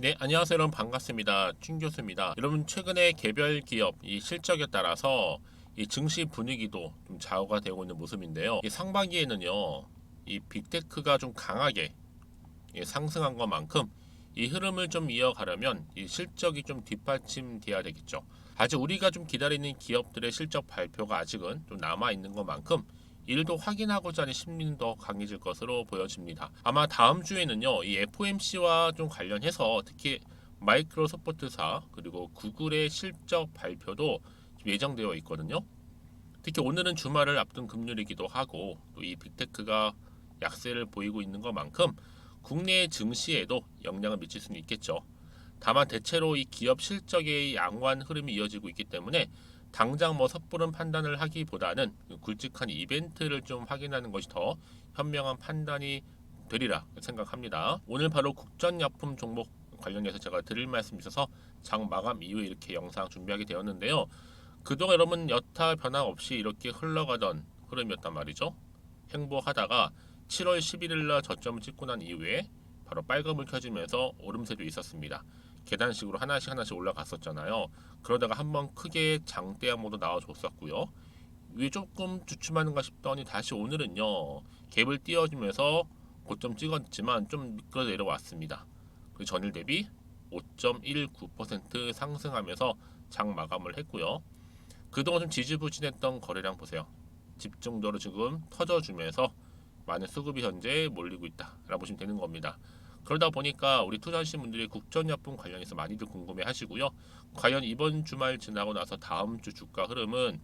네, 안녕하세요. 여러분 반갑습니다. 춘 교수입니다. 여러분 최근에 개별 기업 이 실적에 따라서 이 증시 분위기도 좀 좌우가 되고 있는 모습인데요. 이 상반기에는요, 이 빅테크가 좀 강하게 예, 상승한 것만큼 이 흐름을 좀 이어가려면 이 실적이 좀 뒷받침돼야 되겠죠. 아직 우리가 좀 기다리는 기업들의 실적 발표가 아직은 좀 남아 있는 것만큼 일도 확인하고자 하는 심리는 더 강해질 것으로 보여집니다. 아마 다음 주에는요, 이 FOMC와 좀 관련해서 특히 마이크로소프트사 그리고 구글의 실적 발표도 예정되어 있거든요. 특히 오늘은 주말을 앞둔 금요일이기도 하고 또 이 빅테크가 약세를 보이고 있는 것만큼 국내 증시에도 영향을 미칠 수는 있겠죠. 다만 대체로 이 기업 실적의 양호한 흐름이 이어지고 있기 때문에 당장 뭐 섣부른 판단을 하기보다는 굵직한 이벤트를 좀 확인하는 것이 더 현명한 판단이 되리라 생각합니다. 오늘 바로 국전약품 종목 관련해서 제가 드릴 말씀이 있어서 장 마감 이후에 이렇게 영상 준비하게 되었는데요. 그동안 여러분 여타 변화 없이 이렇게 흘러가던 흐름이었단 말이죠. 행보하다가 7월 11일 날 저점을 찍고 난 이후에 바로 빨간불 켜지면서 오름세도 있었습니다. 계단식으로 하나씩 하나씩 올라갔었잖아요. 그러다가 한번 크게 장대 한번도 나와줬었고요. 위에 조금 주춤하는가 싶더니 다시 오늘은요 갭을 띄워주면서 고점 찍었지만 좀 미끄러 내려왔습니다. 그 전일 대비 5.19% 상승하면서 장 마감을 했고요. 그동안 좀 지지부진했던 거래량 보세요. 집중도로 지금 터져주면서 많은 수급이 현재 몰리고 있다라고 보시면 되는 겁니다. 그러다 보니까 우리 투자하신 분들이 국전약품 관련해서 많이들 궁금해 하시고요. 과연 이번 주말 지나고 나서 다음 주 주가 흐름은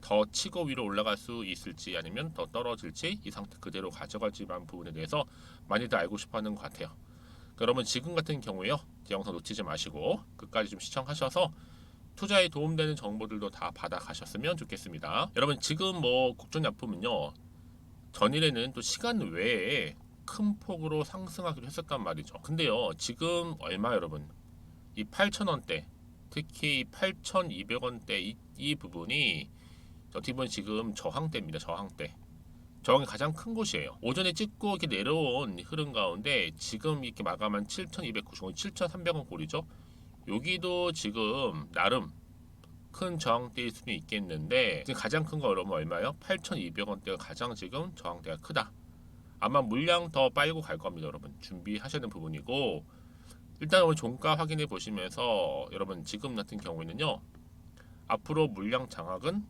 더 치고 위로 올라갈 수 있을지 아니면 더 떨어질지 이 상태 그대로 가져갈지만 부분에 대해서 많이들 알고 싶어 하는 것 같아요. 그러면 지금 같은 경우에요. 제 영상 놓치지 마시고 끝까지 좀 시청하셔서 투자에 도움되는 정보들도 다 받아가셨으면 좋겠습니다. 여러분 지금 뭐 국전약품은요. 전일에는 또 시간 외에 큰 폭으로 상승하기도 했었단 말이죠. 근데요, 지금 얼마 여러분? 이 8,000원대, 특히 8,200원대 이, 이 부분이 어떻게 보면 지금 저항대입니다. 저항대. 저항이 가장 큰 곳이에요. 오전에 찍고 이렇게 내려온 흐름 가운데 지금 이렇게 마감한 7,290원, 7,300원 꼴이죠. 여기도 지금 나름 큰 저항대일 수는 있겠는데 가장 큰 거 여러분 얼마요? 8,200원대가 가장 지금 저항대가 크다. 아마 물량 더 빨고 갈 겁니다, 여러분. 준비하셔야 되는 부분이고 일단 오늘 종가 확인해 보시면서 여러분 지금 같은 경우에는요. 앞으로 물량 장악은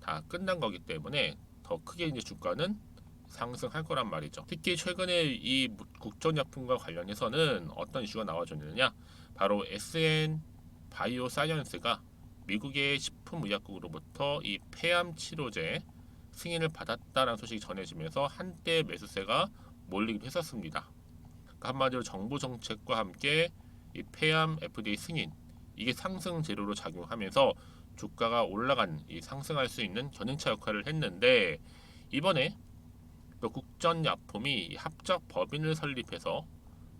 다 끝난 거기 때문에 더 크게 이제 주가는 상승할 거란 말이죠. 특히 최근에 이 국전약품과 관련해서는 어떤 이슈가 나와줬느냐? 바로 SN 바이오 사이언스가 미국의 식품의약국으로부터 이 폐암 치료제 승인을 받았다라는 소식이 전해지면서 한때 매수세가 몰리기도 했었습니다. 그러니까 한마디로 정부 정책과 함께 이 폐암 FDA 승인 이게 상승 재료로 작용하면서 주가가 올라간 이 상승할 수 있는 견인차 역할을 했는데 이번에 또 국전약품이 합작 법인을 설립해서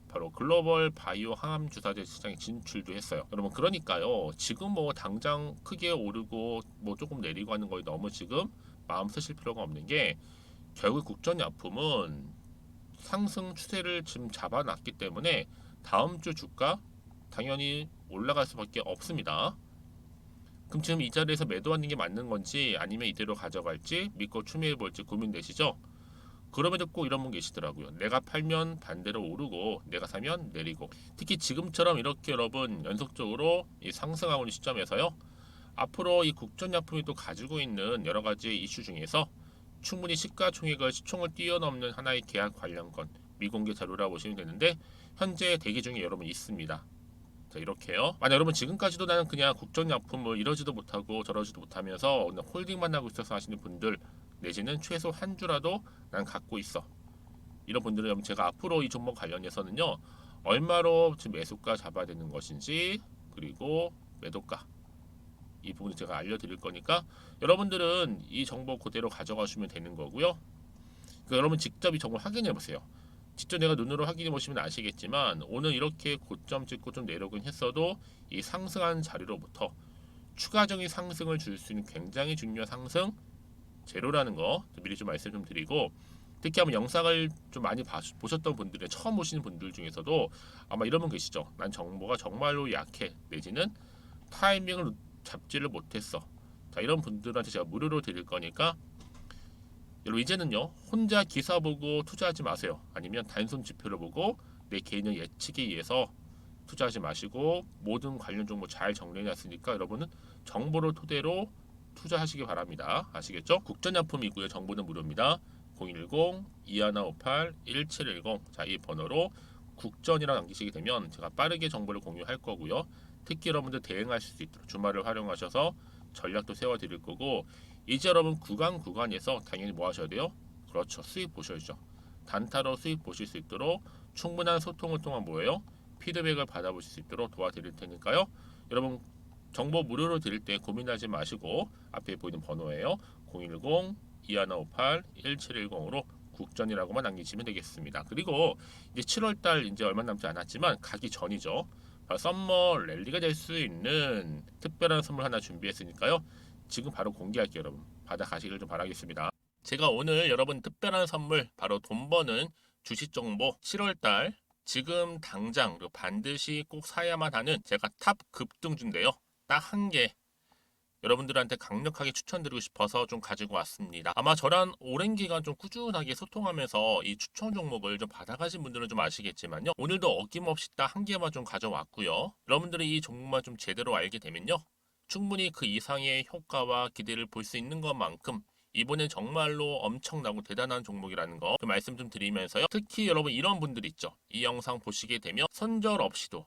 바로 글로벌 바이오 항암 주사제 시장에 진출도 했어요. 여러분 그러니까요. 지금 뭐 당장 크게 오르고 뭐 조금 내리고 하는 거에 너무 지금 마음 쓰실 필요가 없는 게 결국 국전약품은 상승 추세를 지금 잡아놨기 때문에 다음 주 주가 당연히 올라갈 수밖에 없습니다. 그럼 지금 이 자리에서 매도하는 게 맞는 건지 아니면 이대로 가져갈지 믿고 추미해 볼지 고민되시죠? 그럼에도 꼭 이런 분 계시더라고요. 내가 팔면 반대로 오르고 내가 사면 내리고 특히 지금처럼 이렇게 여러분 연속적으로 이 상승하고 있는 시점에서요. 앞으로 이 국전약품이 또 가지고 있는 여러 가지 이슈 중에서 충분히 시가총액을 시총을 뛰어넘는 하나의 계약 관련 건 미공개 자료라 보시면 되는데 현재 대기 중에 여러분 있습니다. 자 이렇게요. 만약 여러분 지금까지도 나는 그냥 국전약품을 이러지도 못하고 저러지도 못하면서 오늘 홀딩만 하고 있어서 하시는 분들 내지는 최소 한 주라도 난 갖고 있어. 이런 분들은 제가 앞으로 이 종목 관련해서는요 얼마로 지금 매수가 잡아야 되는 것인지 그리고 매도가 이 부분을 제가 알려드릴 거니까 여러분들은 이 정보 그대로 가져가시면 되는 거고요. 그 여러분 직접 이 정보 확인해 보세요. 직접 내가 눈으로 확인해 보시면 아시겠지만 오늘 이렇게 고점 찍고 좀 내려오긴 했어도 이 상승한 자리로부터 추가적인 상승을 줄 수 있는 굉장히 중요한 상승 제로라는 거 미리 좀 말씀 좀 드리고 특히 한번 영상을 좀 많이 봐- 보셨던 분들이 처음 보시는 분들 중에서도 아마 이런 분 계시죠. 난 정보가 정말로 약해 내지는 타이밍을 잡지를 못했어. 자 이런 분들한테 제가 무료로 드릴 거니까 여러분 이제는요 혼자 기사 보고 투자하지 마세요. 아니면 단순 지표를 보고 내 개인의 예측에 의해서 투자하지 마시고 모든 관련 정보 잘 정리해놨으니까 여러분은 정보를 토대로 투자하시기 바랍니다. 아시겠죠? 국전약품이고요. 정보는 무료입니다. 010-2158-1710 자, 이 번호로 국전이라 남기시게 되면 제가 빠르게 정보를 공유할 거고요. 특히 여러분들 대응하실 수 있도록 주말을 활용하셔서 전략도 세워드릴 거고 이제 여러분 구간 구간에서 당연히 뭐 하셔야 돼요? 그렇죠. 수익 보셔야죠. 단타로 수익 보실 수 있도록 충분한 소통을 통한 뭐예요? 피드백을 받아보실 수 있도록 도와드릴 테니까요. 여러분 정보 무료로 드릴 때 고민하지 마시고 앞에 보이는 번호예요. 010-2158-1710으로 국전이라고만 남기시면 되겠습니다. 그리고 이제 7월달 이제 얼마 남지 않았지만 가기 전이죠. 썸머 랠리가 될 수 있는 특별한 선물 하나 준비했으니까요. 지금 바로 공개할게요, 여러분. 받아가시길 좀 바라겠습니다. 제가 오늘 여러분 특별한 선물 바로 돈 버는 주식 정보 7월달 지금 당장 반드시 꼭 사야만 하는 제가 탑 급등주인데요. 딱 한 개 여러분들한테 강력하게 추천드리고 싶어서 좀 가지고 왔습니다. 아마 저랑 오랜 기간 좀 꾸준하게 소통하면서 이 추천 종목을 좀 받아가신 분들은 좀 아시겠지만요. 오늘도 어김없이 딱 한 개만 좀 가져왔고요. 여러분들이 이 종목만 좀 제대로 알게 되면요. 충분히 그 이상의 효과와 기대를 볼 수 있는 것만큼 이번엔 정말로 엄청나고 대단한 종목이라는 거 말씀 좀 드리면서요. 특히 여러분 이런 분들 있죠. 이 영상 보시게 되면 손절 없이도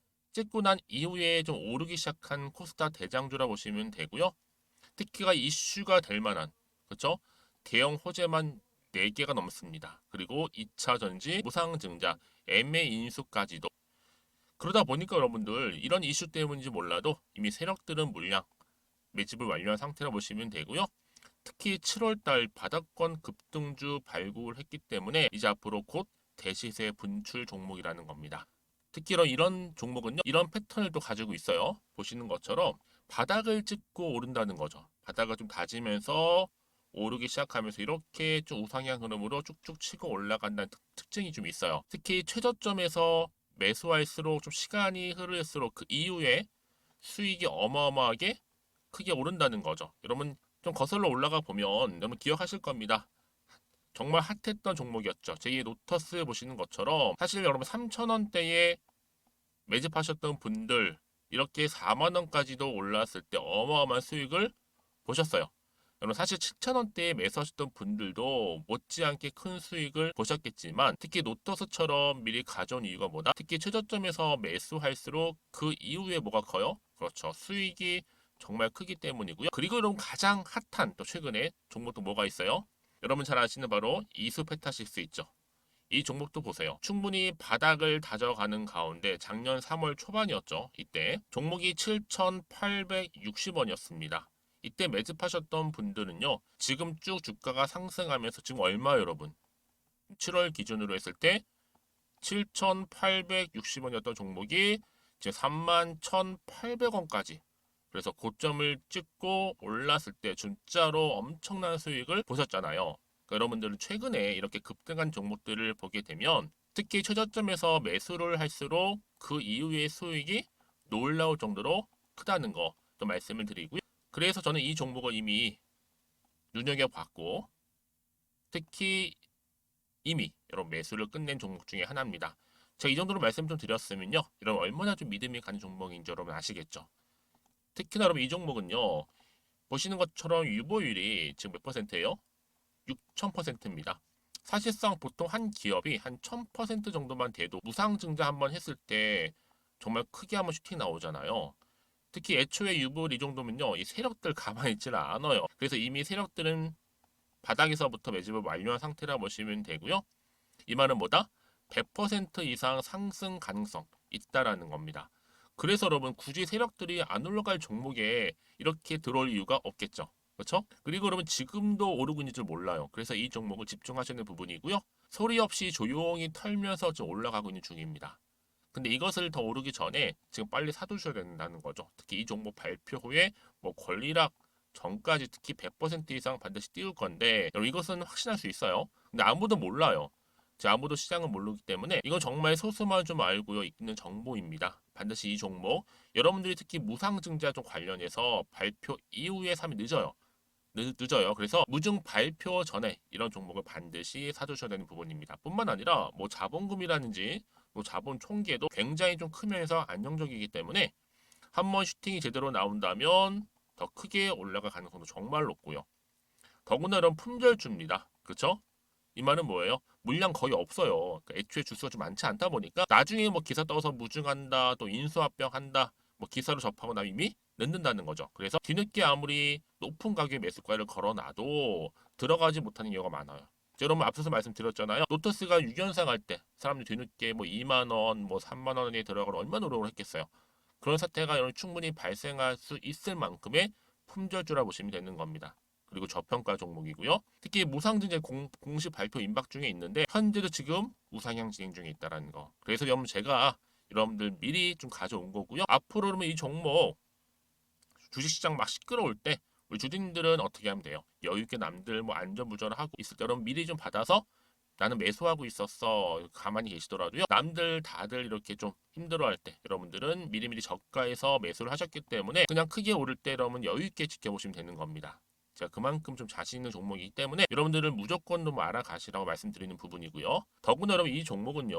찍고 난 이후에 좀 오르기 시작한 코스타 대장주라 보시면 되고요. 특히가 이슈가 될 만한 그렇죠? 대형 호재만 4개가 넘습니다. 그리고 2차 전지, 무상증자, MA 인수까지도 그러다 보니까 여러분들 이런 이슈 때문인지 몰라도 이미 세력들은 물량 매집을 완료한 상태라 보시면 되고요. 특히 7월달 바닥권 급등주 발굴을 했기 때문에 이제 앞으로 곧 대시세 분출 종목이라는 겁니다. 특히 이런- 종목은요, 이런 패턴을 또 가지고 있어요. 보시는 것처럼 바닥을 찍고 오른다는 거죠. 바닥을 좀 다지면서 오르기 시작하면서 이렇게 좀 우상향 흐름으로 쭉쭉 치고 올라간다는 특, 특징이 좀 있어요. 특히 최저점에서 매수할수록 좀 시간이 흐를수록 그 이후에 수익이 어마어마하게 크게 오른다는 거죠. 여러분 좀 거슬러 올라가 보면 여러분 기억하실 겁니다. 정말 핫했던 종목이었죠. 제2 로터스 보시는 것처럼 사실 여러분 3,000원대에 매집하셨던 분들 이렇게 4만 원까지도 올랐을 때 어마어마한 수익을 보셨어요. 여러분 사실 7,000원대에 매수하셨던 분들도 못지않게 큰 수익을 보셨겠지만 특히 노터스처럼 미리 가져온 이유가 뭐다? 특히 최저점에서 매수할수록 그 이후에 뭐가 커요? 그렇죠. 수익이 정말 크기 때문이고요. 그리고 여러분 가장 핫한 또 최근에 종목도 뭐가 있어요? 여러분 잘 아시는 바로 이수페타시스 있죠. 이 종목도 보세요. 충분히 바닥을 다져가는 가운데 작년 3월 초반이었죠. 이때 종목이 7,860원이었습니다. 이때 매집하셨던 분들은요. 지금 쭉 주가가 상승하면서 지금 얼마 여러분? 7월 기준으로 했을 때 7,860원이었던 종목이 이제 31,800원까지 그래서 고점을 찍고 올랐을 때 진짜로 엄청난 수익을 보셨잖아요. 그러니까 여러분들은 최근에 이렇게 급등한 종목들을 보게 되면 특히 최저점에서 매수를 할수록 그 이후의 수익이 놀라울 정도로 크다는 거또 말씀을 드리고요. 그래서 저는 이 종목을 이미 눈여겨봤고 특히 이미 여러분 매수를 끝낸 종목 중에 하나입니다. 제가 이 정도로 말씀 좀 드렸으면요. 여러분 얼마나 좀 믿음이 가는 종목인지 여러분 아시겠죠? 특히나 여러분 이 종목은요. 보시는 것처럼 유보율이 지금 몇 퍼센트예요? 6,000%입니다. 사실상 보통 한 기업이 한 1000% 정도만 돼도 무상 증자 한번 했을 때 정말 크게 한번 슈팅 나오잖아요. 특히 애초에 유보율 이 정도면요. 이 세력들 가만히 있지는 않아요. 그래서 이미 세력들은 바닥에서부터 매집을 완료한 상태라 보시면 되고요. 이 말은 뭐다? 100% 이상 상승 가능성, 있다라는 겁니다. 그래서 여러분 굳이 세력들이 안 올라갈 종목에 이렇게 들어올 이유가 없겠죠. 그렇죠? 그리고 여러분 지금도 오르고 있는 줄 몰라요. 그래서 이 종목을 집중하시는 부분이고요. 소리 없이 조용히 털면서 좀 올라가고 있는 중입니다. 근데 이것을 더 오르기 전에 지금 빨리 사두셔야 된다는 거죠. 특히 이 종목 발표 후에 뭐 권리락 전까지 특히 100% 이상 반드시 띄울 건데 여러분 이것은 확신할 수 있어요. 근데 아무도 몰라요. 제 아무도 시장을 모르기 때문에 이건 정말 소수만 좀 알고요 있는 정보입니다. 반드시 이 종목 여러분들이 특히 무상증자 좀 관련해서 발표 이후에 사면 늦어요. 늦, 늦어요. 그래서 무증 발표 전에 이런 종목을 반드시 사두셔야 되는 부분입니다. 뿐만 아니라 뭐 자본금이라든지 뭐 자본 총계도 굉장히 좀 크면서 안정적이기 때문에 한 번 슈팅이 제대로 나온다면 더 크게 올라갈 가능성도 정말 높고요. 더구나 이런 품절주입니다. 그렇죠? 이 말은 뭐예요? 물량 거의 없어요. 그러니까 애초에 주수가 좀 많지 않다 보니까 나중에 뭐 기사 떠서 무증한다, 또 인수합병한다, 뭐 기사로 접하고 나면 이미 늦는다는 거죠. 그래서 뒤늦게 아무리 높은 가격의 매수가를 걸어놔도 들어가지 못하는 경우가 많아요. 여러분 앞서서 말씀드렸잖아요. 노터스가 6연상 할 때 사람들이 뒤늦게 뭐 2만 원, 뭐 3만 원에 들어가러 얼마나 노력을 했겠어요. 그런 사태가 여러분 충분히 발생할 수 있을 만큼의 품절주라 보시면 되는 겁니다. 그리고 저평가 종목이고요. 특히 무상증자 공, 공식 발표 임박 중에 있는데 현재도 지금 우상향 진행 중에 있다라는 거. 그래서 여러분 제가 여러분들 미리 좀 가져온 거고요. 앞으로 그러면 이 종목 주식시장 막 시끄러울 때 우리 주주님들은 어떻게 하면 돼요? 여유 있게 남들 뭐 안전부전을 하고 있을 때 여러분 미리 좀 받아서 나는 매수하고 있었어 가만히 계시더라도요 남들 다들 이렇게 좀 힘들어할 때 여러분들은 미리미리 저가에서 매수를 하셨기 때문에 그냥 크게 오를 때 여러분 여유 있게 지켜보시면 되는 겁니다. 제가 그만큼 좀 자신 있는 종목이기 때문에 여러분들은 무조건 좀 알아가시라고 말씀드리는 부분이고요. 더구나 여러분 이 종목은요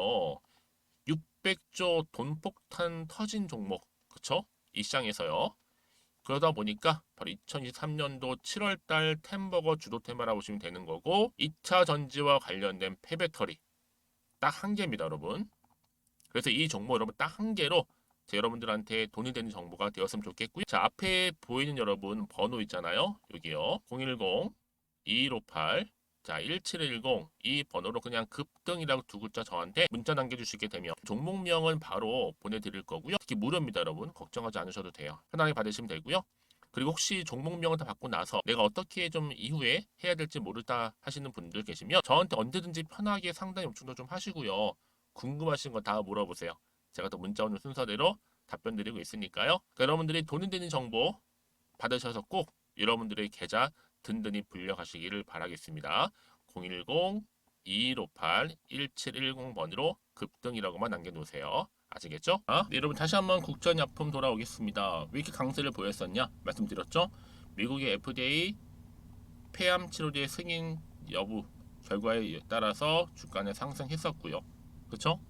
600조 돈폭탄 터진 종목 그쵸? 이 시장에서요. 그러다 보니까 바로 2023년도 7월달 템버거 주도 테마라 보시면 되는 거고 2차 전지와 관련된 폐배터리 딱 한 개입니다 여러분 그래서 이 정보 여러분 딱 한 개로 제 여러분들한테 돈이 되는 정보가 되었으면 좋겠고요 자 앞에 보이는 여러분 번호 있잖아요 여기요 010 2158 자, 1710 이 번호로 그냥 급등이라고 두 글자 저한테 문자 남겨주시게 되면 종목명은 바로 보내드릴 거고요. 특히 무료입니다, 여러분. 걱정하지 않으셔도 돼요. 편하게 받으시면 되고요. 그리고 혹시 종목명을 다 받고 나서 내가 어떻게 좀 이후에 해야 될지 모르다 하시는 분들 계시면 저한테 언제든지 편하게 상담 요청도 좀 하시고요. 궁금하신 거 다 물어보세요. 제가 또 문자 오는 순서대로 답변 드리고 있으니까요. 그러니까 여러분들이 돈이 되는 정보 받으셔서 꼭 여러분들의 계좌 든든히 불려가시기를 바라겠습니다. 010-2158-1710번으로 급등이라고만 남겨놓으세요. 아시겠죠? 아, 네, 여러분 다시 한번 국전약품 돌아오겠습니다. 왜 이렇게 강세를 보였었냐? 말씀드렸죠? 미국의 FDA 폐암 치료제 승인 여부 결과에 따라서 주가는 상승했었고요. 그렇죠?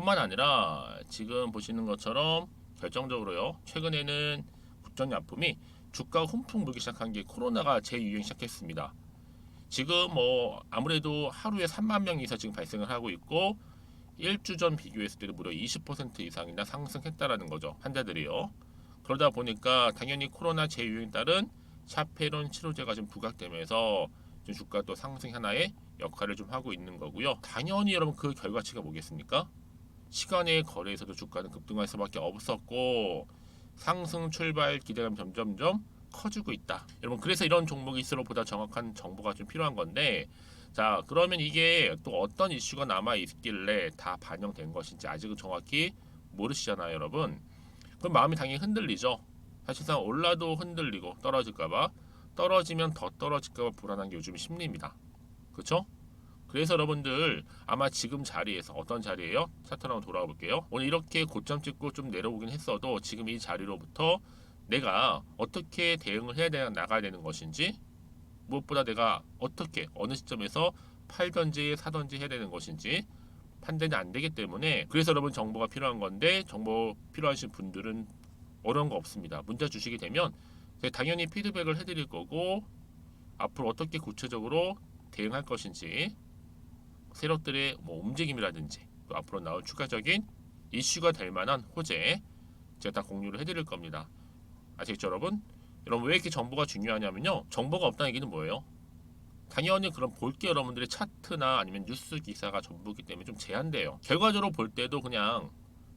뿐만 아니라 지금 보시는 것처럼 결정적으로요. 최근에는 국전약품이 주가가 훈풍 불기 시작한 게 코로나가 재유행 시작했습니다. 지금 뭐 아무래도 하루에 3만 명 이상 지금 발생을 하고 있고 일주 전 비교했을 때도 무려 20% 이상이나 상승했다라는 거죠. 환자들이요. 그러다 보니까 당연히 코로나 재유행에 따른 샤페론 치료제가 좀 부각되면서 좀 주가 또 상승 하나의 역할을 좀 하고 있는 거고요. 당연히 여러분 그 결과치가 뭐겠습니까? 시간의 거래에서도 주가는 급등할 수밖에 없었고 상승 출발 기대감 점점점 커지고 있다. 여러분 그래서 이런 종목일수록 보다 정확한 정보가 좀 필요한 건데 자 그러면 이게 또 어떤 이슈가 남아 있길래 다 반영된 것인지 아직은 정확히 모르시잖아요, 여러분. 그럼 마음이 당연히 흔들리죠. 사실상 올라도 흔들리고 떨어질까봐 떨어지면 더 떨어질까봐 불안한 게 요즘 심리입니다. 그렇죠? 그래서 여러분들 아마 지금 자리에서 어떤 자리예요? 차트로 한번 돌아가 볼게요. 오늘 이렇게 고점 찍고 좀 내려오긴 했어도 지금 이 자리로부터 내가 어떻게 대응을 해야 되나 나가야 되는 것인지 무엇보다 내가 어떻게 어느 시점에서 팔던지 사던지 해야 되는 것인지 판단이 안 되기 때문에 그래서 여러분 정보가 필요한 건데 정보 필요하신 분들은 어려운 거 없습니다. 문자 주시게 되면 제가 당연히 피드백을 해드릴 거고 앞으로 어떻게 구체적으로 대응할 것인지 세력들의 뭐 움직임이라든지 또 앞으로 나올 추가적인 이슈가 될 만한 호재 제가 다 공유를 해드릴 겁니다. 아시겠죠, 여러분? 여러분 왜 이렇게 정보가 중요하냐면요. 정보가 없다는 얘기는 뭐예요? 당연히 그럼 볼게 여러분들의 차트나 아니면 뉴스 기사가 전부기 때문에 좀 제한돼요. 결과적으로 볼 때도 그냥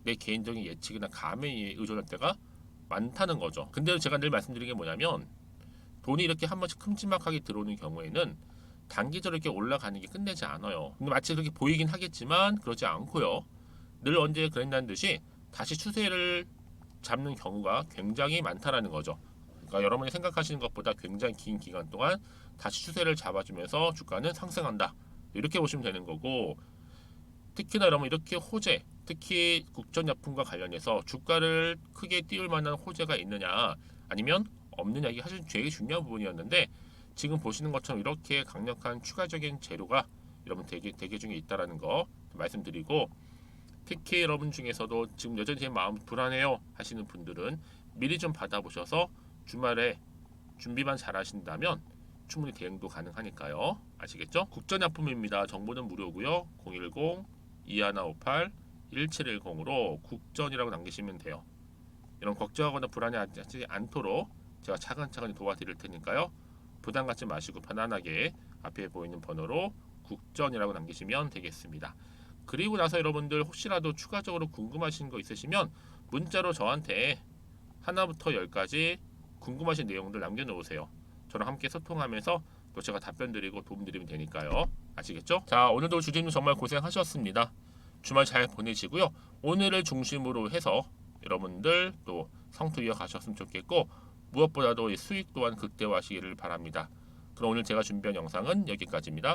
내 개인적인 예측이나 감에 의존할 때가 많다는 거죠. 근데 제가 늘 말씀드린 게 뭐냐면 돈이 이렇게 한 번씩 큼지막하게 들어오는 경우에는 단기적으로 이렇게 올라가는 게 끝내지 않아요. 근데 마치 그렇게 보이긴 하겠지만 그렇지 않고요. 늘 언제 그랬다는 듯이 다시 추세를 잡는 경우가 굉장히 많다라는 거죠. 그러니까 여러분이 생각하시는 것보다 굉장히 긴 기간 동안 다시 추세를 잡아주면서 주가는 상승한다. 이렇게 보시면 되는 거고 특히나 여러분 이렇게 호재, 특히 국전약품과 관련해서 주가를 크게 띄울 만한 호재가 있느냐 아니면 없느냐 이게 사실 되게 중요한 부분이었는데 지금 보시는 것처럼 이렇게 강력한 추가적인 재료가 여러분 대개 대개 중에 있다라는 거 말씀드리고 특히 여러분 중에서도 지금 여전히 제 마음 불안해요 하시는 분들은 미리 좀 받아보셔서 주말에 준비만 잘 하신다면 충분히 대응도 가능하니까요. 아시겠죠? 국전약품입니다. 정보는 무료고요. 010 2158 1710으로 국전이라고 남기시면 돼요. 이런 걱정하거나 불안해하지 않도록 제가 차근차근히 도와드릴 테니까요. 부담 갖지 마시고 편안하게 앞에 보이는 번호로 국전이라고 남기시면 되겠습니다. 그리고 나서 여러분들 혹시라도 추가적으로 궁금하신 거 있으시면 문자로 저한테 하나부터 열까지 궁금하신 내용들 남겨놓으세요. 저랑 함께 소통하면서 또 제가 답변 드리고 도움 드리면 되니까요. 아시겠죠? 자, 오늘도 주진님 정말 고생하셨습니다. 주말 잘 보내시고요. 오늘을 중심으로 해서 여러분들 또 성투 이어가셨으면 좋겠고 무엇보다도 이 수익 또한 극대화하시기를 바랍니다. 그럼 오늘 제가 준비한 영상은 여기까지입니다.